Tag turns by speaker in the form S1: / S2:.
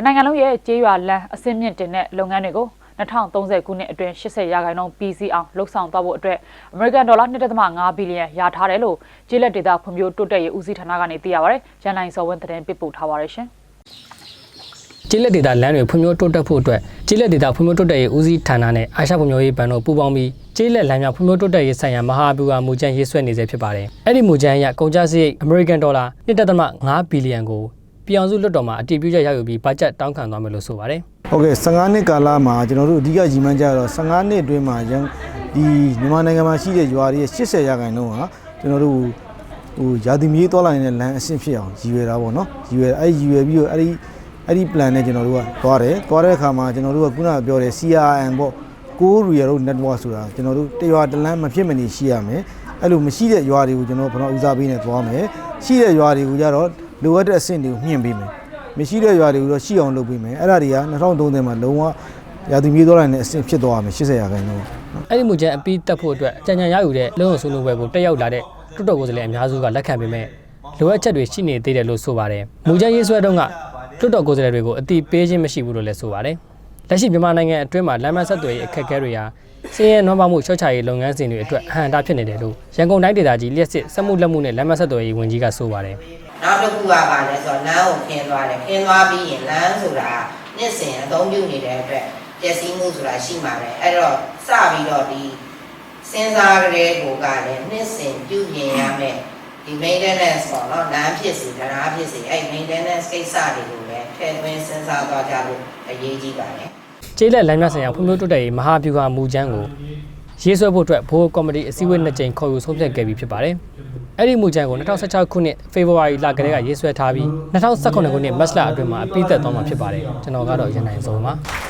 S1: တနိုင်ငံလုံးရဲ့ကြေးရွာလမ်းအစင်းမြင့်တင်တဲ့လုပ်ငန်းတွေကို2030ခုနှစ်အတွင်း80ရာခိုင်နှုန်းပြီးစီးအောင်လှုပ်ဆောင်သွားဖို့အတွက် American Dollar 1.5ဘီလီယံရထားတယ်လို့ကြေးလက်ဒေတာဖွံ့ဖြိုးတိုးတက်ရေးဦးစီးဌာနကနေသိရပါဗျ။ရန်နိုင်စောဝင်းသတင်းပေးပို့ထားပါရရှင်။
S2: ကျေးလက်ဒေတာလမ်းတွေဖွံ့ဖြိုးတိုးတက်ဖို့အတွက်ကျေးလက်ဒေတာဖွံ့ဖြိုးတိုးတက်ရေးဦးစီးဌာနနဲ့အာရှဖွံ့ဖြိုးရေးဘဏ်တို့ပူးပေါင်းပြီးကျေးလက်လမ်းများဖွံ့ဖြိုးတိုးတက်ရေးဆိုင်ရာမဟာဗျူဟာမူကြမ်းရေးဆွဲနေစေဖြစ်ပါတယ်။အဲ့ဒီမူကြမ်းအရကုန်ကျစရိတ် American Dollar 1.5ဘီလီယံကို ပြည်အောင်စုလွှတ်တော်မှာအတည်ပြုချက်ရယူပြီးဘတ်ဂျက်တောင်းခံသွားမယ်လို့ဆိုပါတယ်
S3: ဟုတ်ကဲ့15နှစ်ကာလမှာကျွန်တော်တို့အဓိကရည်မှန်းကြတော့15နှစ်အတွင်းမှာရန်ဒီမြန်မာနိုင်ငံမှာရှိတဲ့ရွာတွေရဲ့80ရာခိုင်နှုန်းဟာကျွန်တော်တို့ဟိုရာသီမြေးသွားလာနေတဲ့လမ်းအဆင့်ဖြစ်အောင်ရည်ရွယ်တာပေါ့နော်ရည်ရွယ်အဲ့ဒီရည်ရွယ်ပြီးတော့အဲ့ဒီအဲ့ဒီ plan နဲ့ကျွန်တော်တို့ကသွားတယ်သွားတဲ့အခါမှာကျွန်တော်တို့ကခုနကပြောတဲ့ CRM ပေါ့ Core Rural Road Network ဆိုတာကျွန်တော်တို့တရွာတစ်လမ်းမဖြစ်မနေရှိရမယ်အဲ့လိုမရှိတဲ့ရွာတွေကိုကျွန်တော်ဘယ်တော့ဦးစားပေးနေသွားမယ်ရှိတဲ့ရွာတွေကိုကြတော့ လိုအပ်တဲ့အဆင့်တွေကိုမြင့်ပေးမယ်မရှိတဲ့ရွာတွေကိုတော့ရှိအောင်လုပ်ပေးမယ်အဲ့ဒါတွေက2030မှာလုံးဝရာသီမြေသွားတိုင်းနဲ့အဆင့်ဖြစ်သွားရမယ်80ရာခိုင်နှုန်း။
S2: အဲ့ဒီမူကြမ်းအပြီးတက်ဖို့အတွက်ကြံကြံရယူတဲ့လုံအောင်ဆွေးနွေးပွဲကိုတက်ရောက်လာတဲ့တွတ်တော်ကိုယ်စားလှယ်အများစုကလက်ခံပေမဲ့လိုအပ်ချက်တွေရှိနေသေးတယ်လို့ဆိုပါတယ်။မူကြမ်းရေးဆွဲတုန်းကတွတ်တော်ကိုယ်စားလှယ်တွေကိုအတိပေးခြင်းမရှိဘူးလို့လည်းဆိုပါတယ်။လက်ရှိမြန်မာနိုင်ငံအတွင်းမှာလမ်းမဆက်သွယ်ရေးအခက်အခဲတွေဟာစည်ရဲနွမ်းပါမှုချော့ချရေးလုပ်ငန်းစဉ်တွေအတွက်အဟန့်အတားဖြစ်နေတယ်လို့ရန်ကုန်တိုင်းဒေသကြီးလျှက်စစ်စက်မှုလက်မှုနဲ့လမ်းမဆက်သွယ်ရေးဝန်ကြီးကဆိုပါတယ်။
S4: နောက်တစ်ခုကပါလဲဆိုတော့လမ်းကိုခင်းသွားတယ်ခင်းသွားပြီးရင်လမ်းဆိုတာနှစ်စဉ်အသုံးပြုနေတဲ့အတွက်ပျက်စီးမှုဆိုတာရှိမှာပဲအဲ့တော့စပြီးတော့ဒီစဉ်းစားကြတဲ့ကိုကလည်းနှစ်စဉ်ပြုပြင်ရမယ်ဒီ maintenance ပေါ့နော်လမ်းဖြစ်စီတရားဖြစ်စီအဲ့ maintenance ကိစ္စတွေကိုလည်းထည့်သွင်းစဉ်းစားသွားကြလို့အရေးကြီးပါတယ်
S2: ကျေးလက်လမ်းများဆိုင်ရာဖွံ့ဖြိုးတိုးတက်ရေးမဟာဗျူဟာမူကြမ်းကိုရေးဆွဲဖို့အတွက်ဘိုးကော်မတီအစည်းအဝေးနှစ်ကြိမ်ခေါ်ယူဆုံးဖြတ်ခဲ့ပြီးဖြစ်ပါတယ်။ အဲ့ဒီမူကြမ်းကို2016ခုနှစ်ဖေဖော်ဝါရီလကတည်းကရေးဆွဲထားပြီး2018ခုနှစ်မတ်လအတွင်းမှာအပြီးသက်သွားမှာဖြစ်ပါတယ်။ကျွန်တော်ကတော့ရန်နိုင်စုံပါ။